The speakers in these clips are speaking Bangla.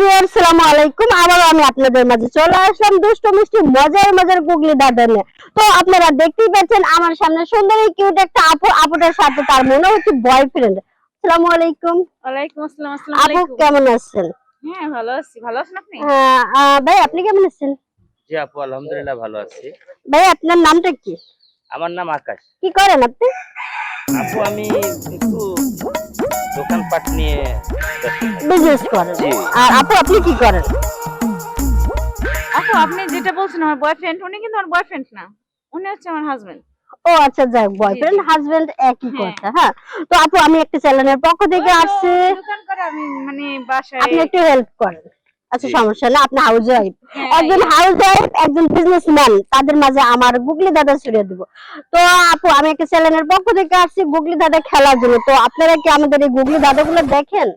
বিয়ার সালামু আলাইকুম। আবার আমি আপনাদের মাঝে চলে আসলাম দুষ্ট মিষ্টি মজার মজার গুগলি দাদা নিয়ে। তো আপনারা দেখতেই পাচ্ছেন আমার সামনে সুন্দরী কিউট একটা আপু আপুটার সাথে তার মনে হচ্ছে বয়ফ্রেন্ড আসসালামু আলাইকুম। ওয়ালাইকুম আসসালাম আসসালামু আপু কেমন আছেন? হ্যাঁ ভালো আছি। ভালো আছেন আপনি? আহ, আহ, ভাই আপনি কেমন আছেন? জি আপু আলহামদুলিল্লাহ ভালো আছি। ভাই আপনার নামটা কি? আমার নাম আকাশ। কি করেন আপনি? আপু আমি একটু দোকানপাট নিয়ে বিজনেস করেন। আর আপু আপনি কি করেন? আপু আপনি যেটা বলছেন আমার বয়ফ্রেন্ড উনি কিন্তু আমার বয়ফ্রেন্ড না। উনি হচ্ছে আমার হাজবেন্ড ও আচ্ছা যাক বয়ফ্রেন্ড হাজবেন্ড একই হ্যাঁ। কথা হ্যাঁ? তো আপু আমি একটা চ্যানেলের পক্ষ থেকে আসছি। দোকান করে আমি মানে বাসায় আপনি একটু হেল্প করেন। আচ্ছা সমস্যা না আপনি হাউস ওয়াইফ হ্যাঁ, একজন হাউস ওয়াইফ একজন বিজনেসম্যান তাদের মাঝে আমার গুগলি দাদা ছড়িয়ে দিব। তো আপু আমি একটা চ্যানেলের পক্ষ থেকে আসছি গুগলি দাদা খেলার জন্য। তো আপনারা কি আমাদের এই গুগলি দাদাগুলো দেখেন?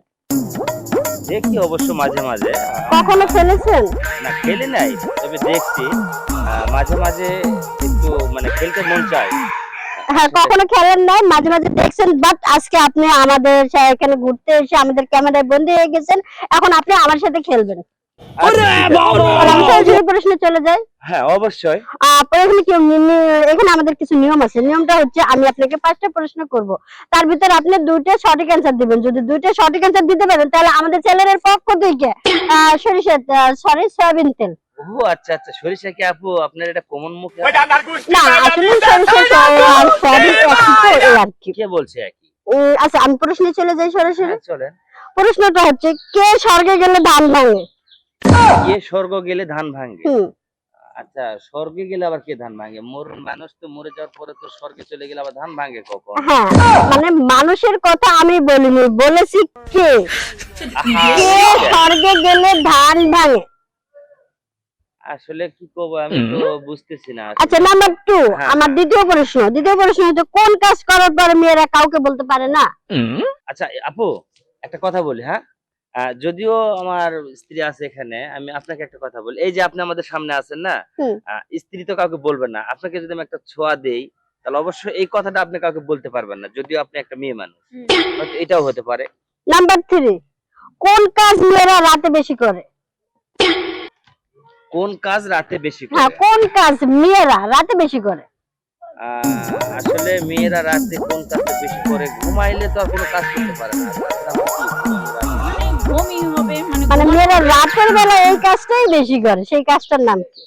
দেখি অবশ্য মাঝে মাঝে। কখনো খেলেছেন? না খেলে নাই তবে দেখছি। মাঝে মাঝে একটু মানে খেলতে মন চায়। হ্যাঁ কখনো খেলেন নাই মাঝে মাঝে দেখছেন বাট আজকে আপনি আমাদের এখানে ঘুরতে এসে আমাদের ক্যামেরায় বন্দি হয়ে গেছেন। এখন আপনি আমার সাথে খেলবেন। আচ্ছা, প্রশ্নে চলে যাই? হ্যাঁ অবশ্যই। এখানে আমাদের কিছু নিয়ম আছে। নিয়মটা হচ্ছে আমি আপনাকে পাঁচটা প্রশ্ন করব। তার ভিতরে আপনি দুইটা সঠিক অ্যান্সার দিবেন। যদি দুইটা সঠিক অ্যান্সার দিতে পারেন তাহলে আমাদের চ্যানেলের পক্ষ থেকে সরিষা সরি সয়াবিন তেল। ও আচ্ছা আচ্ছা। সরিষা কি আপু আপনার এটা কমন মুখে না আসলে সরিষা আর সয়াবিন একই তো এই আর কি কে বলছে একই? আচ্ছা আমি প্রশ্নে চলে যাই সরাসরি। হ্যাঁ চলেন। প্রশ্নটা হচ্ছে কে স্বর্গে গেলে ধান ভাঙে? কে স্বর্গ গেলে ধান ভাঙে? আচ্ছা স্বর্গে গেলে আবার কে ধান ভাঙে? মোর মানুষ তো মরে যাওয়ার পরে তো স্বর্গে চলে গেলে আবার ধান ভাঙে কখন? হ্যাঁ মানে মানুষের কথা আমি বলিনি বলেছি কে? কে স্বর্গে গেলে ধান ভাঙে? আসলে কি করব আমি তো বুঝতেছি না আচ্ছা নাম্বার টু হ্যাঁ, আমার হ্যাঁ। দ্বিতীয় প্রশ্ন দ্বিতীয় প্রশ্ন হচ্ছে কোন কাজ করার পর মেয়েরা কাউকে বলতে পারে না? আচ্ছা আপু একটা কথা বলি হ্যাঁ? যদিও আমার স্ত্রী আছে এখানে আমি আপনাকে একটা কথা বলি এই যে আপনি আমাদের সামনে আছেন না স্ত্রী তো কাউকে বলবেন না আপনাকে যদি আমি একটা ছোঁয়া দেই তাহলে অবশ্যই এই কথাটা আপনি কাউকে বলতে পারবেন না যদিও আপনি একটা মেয়ে মানুষ। এটাও হতে পারে। নাম্বার থ্রি কোন কাজ মেয়েরা রাতে বেশি করে? কোন কাজ রাতে বেশি করে? হ্যাঁ কোন কাজ মেয়েরা রাতে বেশি করে? আসলে মেয়েরা রাতে কোন কাজটা বেশি করে? ঘুমাইলে তো আর কোনো কাজ করতে পারে না? মানে মেয়েরা রাতের বেলা এই কাজটাই বেশি করে সেই কাজটার নাম কি?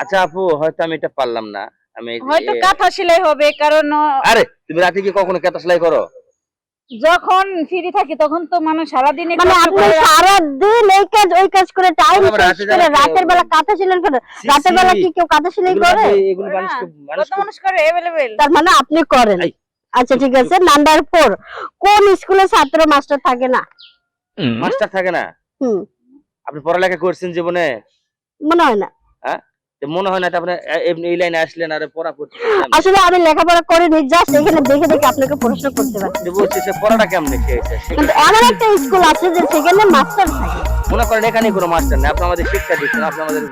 আচ্ছা আপু হয়তো আমি এটা পারলাম না। আমি হয়তো কাঁথা সেলাই হবে কারণ আরে তুমি রাতে কি কখনো কেতা সেলাই করো? যখন ফ্রি থাকি তখন তো মানুষ সারাদিনে মানে আপনি করে সারা দিন এই কাজ ওই কাজ করে টাইম করে রাতের বেলা কাঁথা সেলাই করে রাতের বেলা কি কেউ কাঁথা সেলাই করে? মানুষ কত মানুষ করে অ্যাভেলেবেল তার মানে আপনি করেন। আচ্ছা ঠিক আছে নাম্বার ফোর কোন স্কুলে ছাত্র মাস্টার থাকে না? মাস্টার থাকে না? হুম। আপনি পড়ালেখা করছেন জীবনে? মনে হয় না। তো মনে হয় না আপনি এমনি এই লাইনে আসলেন আর পড়া করতে আসলে আমি লেখাপড়া করিনি জাস্ট এখানে দেখে দেখে আপনাকে প্রশ্ন করতে পারি। বলছি সে পড়াটা কেমনে খেয়েছে কিন্তু এমন একটা স্কুল আছে যে সেখানে মাস্টার থাকে। মনে করেন এখানে কোনো মাস্টার নেই আপনি আমাদের শিক্ষা দিচ্ছেন আপনি আমাদের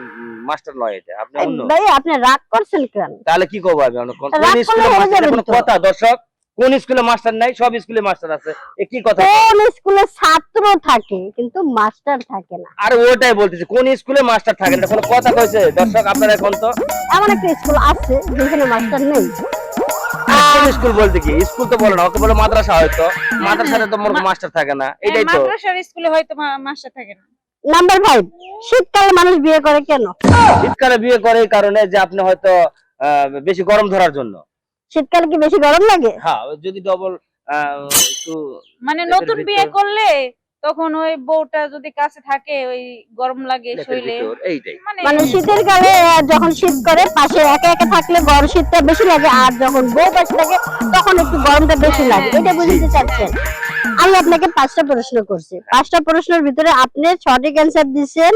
মাস্টার নয় এটা আপনি অন্য। ভাই আপনি রাগ করছেন কেন? তাহলে কি করব আমি? কোন স্কুলে মাস্টার কোনো কথা দর্শক? কোন স্কুলে মাস্টার নাই সব স্কুলে মাস্টার আছে। এ কি কথা? কোন স্কুলে ছাত্র থাকে কিন্তু মাস্টার থাকে না। আর ওটাই বলতেছি কোন স্কুলে মাস্টার থাকে না? কোনো কথা কইছে? দর্শক আপনারা এখন তো এমন একটা স্কুল আছে যেখানে মাস্টার নেই। স্কুল বলতে কি? স্কুল তো বলে না ওকে বলে মাদ্রাসা হয়তো। মাদ্রাসাতে তো মোর মাস্টার থাকে না এটাই তো। মাদ্রাসার স্কুলে হয়তো মাস্টার থাকে না। নাম্বার ফাইভ শীতকালে মানুষ বিয়ে করে কেন? শীতকালে বিয়ে করে এই কারণে যে আপনি হয়তো আহ, বেশি গরম ধরার জন্য। শীতকালে কি বেশি গরম লাগে? হ্যাঁ যদি ডবল মানে নতুন বিয়ে করলে তখন ওই বউটা যদি কাছে থাকে ওই গরম লাগে শরীরে। মানে মানে শীতের কালে যখন শীত করে পাশে একা একা থাকলে গরম শীতটা বেশি লাগে আর যখন বউ পাশে থাকে তখন একটু গরমটা বেশি লাগে। এটা বুঝতে চাচ্ছেন? আমি আপনাকে পাঁচটা প্রশ্ন করছি। পাঁচটা প্রশ্নের ভিতরে আপনি সঠিক অ্যান্সার দিচ্ছেন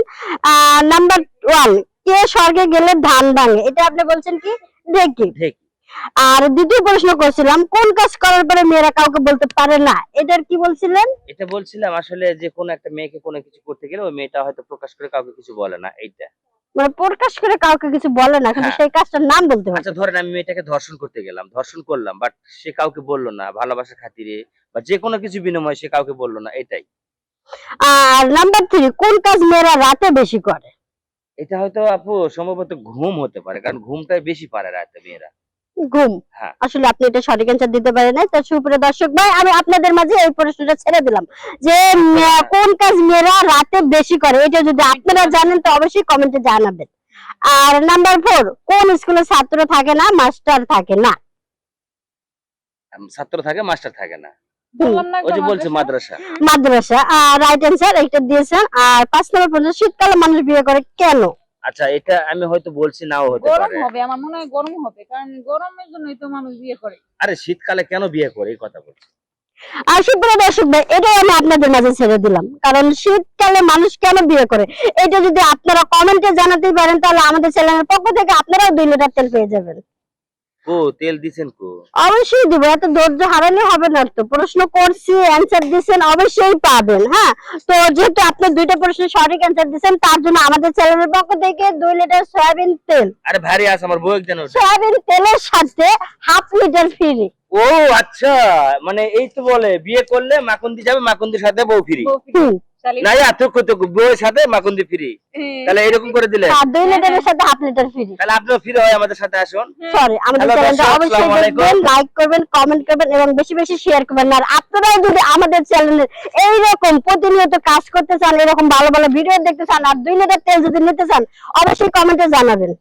নাম্বার ওয়ান কে স্বর্গে গেলে ধান ভাঙে? এটা আপনি বলছেন কি? দেখি ঠিক আর দ্বিতীয় প্রশ্ন করছিলাম কোন কাজ করার পরে মেয়েরা কাউকে বলতে পারে না? এটার কি বলছিলেন? এটা বলছিলাম আসলে যে কোন একটা মেয়েকে কোনো কিছু করতে গেলে ওই মেয়েটা হয়তো প্রকাশ করে কাউকে কিছু বলে না এইটা। মানে প্রকাশ করে কাউকে কিছু বলে না কিন্তু হ্যাঁ। সেই কাজটার নাম বলতে আচ্ছা ধরেন আমি মেয়েটাকে ধর্ষণ করতে গেলাম ধর্ষণ করলাম বাট সে কাউকে বলল না ভালোবাসার খাতিরে বা যে কোনো কিছু বিনিময়ে সে কাউকে বলল না এটাই। আর নাম্বার থ্রি কোন কাজ মেয়েরা রাতে বেশি করে? এটা হয়তো আপু সম্ভবত ঘুম হতে পারে কারণ ঘুমটাই বেশি পারে রাতে মেয়েরা। ঘুম। হ্যাঁ। আসলে আপনি এটা সঠিক অ্যান্সার দিতে পারেন নাই। তো সুপ্রিয় দর্শক ভাই আমি আপনাদের মাঝে এই প্রশ্নটা ছেড়ে দিলাম যে কোন কাজ মেয়েরা রাতে বেশি করে? এটা যদি আপনারা জানেন তো অবশ্যই কমেন্টে জানাবেন। আর নাম্বার ফোর কোন স্কুলে ছাত্র থাকে না মাস্টার থাকে না? ছাত্র থাকে মাস্টার থাকে না। বললাম যে বলছে মাদ্রাসা। মাদ্রাসা। রাইট অ্যান্সার এটা দিয়েছেন। আর পাঁচ নম্বর প্রশ্ন শীতকালে মানুষ বিয়ে করে কেন? আচ্ছা এটা আমি হয়তো বলছি নাও হতে গরম পারে। হবে আমার মনে হয় গরম হবে কারণ গরমের জন্যই তো মানুষ বিয়ে করে। আরে শীতকালে কেন বিয়ে করে এই কথা বলছি। আর সুপ্রিয় দর্শক ভাই এটাই আমি আপনাদের মাঝে ছেড়ে দিলাম কারণ শীতকালে মানুষ কেন বিয়ে করে? এটা যদি আপনারা কমেন্টে জানাতে পারেন তাহলে আমাদের চ্যানেলের পক্ষ থেকে আপনারাও দুই লিটার তেল পেয়ে যাবেন। কো তেল দিছেন কো? অবশ্যই দিব এত ধৈর্য হারালে হবে না তো। প্রশ্ন করছি অ্যান্সার দিচ্ছেন অবশ্যই পাবেন হ্যাঁ? তো যেহেতু আপনি দুইটা প্রশ্ন সঠিক অ্যান্সার দিচ্ছেন তার জন্য আমাদের চ্যানেলের পক্ষ থেকে দুই লিটার সয়াবিন তেল। আরে ভারী আছে আমার বউ একজন সয়াবিন তেলের সাথে হাফ লিটার ফ্রি। ও আচ্ছা মানে এই তো বলে বিয়ে করলে মাকুন্দি যাবে মাকুন্দির সাথে বউ ফ্রি। না এত কত বউয়ের সাথে মাকুন্দি ফ্রি। হ্যাঁ, তাহলে এরকম করে দিলে? আর দুই লিটারের সাথে হাফ লিটার ফ্রি। তাহলে আপনিও ফ্রি হয় আমাদের সাথে আসুন। সরি আমাদের চ্যানেলটা অবশ্যই দেখবেন লাইক করবেন কমেন্ট করবেন এবং বেশি বেশি শেয়ার করবেন। আর আপনারাও যদি আমাদের চ্যানেলে এইরকম প্রতিনিয়ত কাজ করতে চান এরকম ভালো ভালো ভিডিও দেখতে চান আর দুই লিটার তেল যদি নিতে চান অবশ্যই কমেন্টে জানাবেন।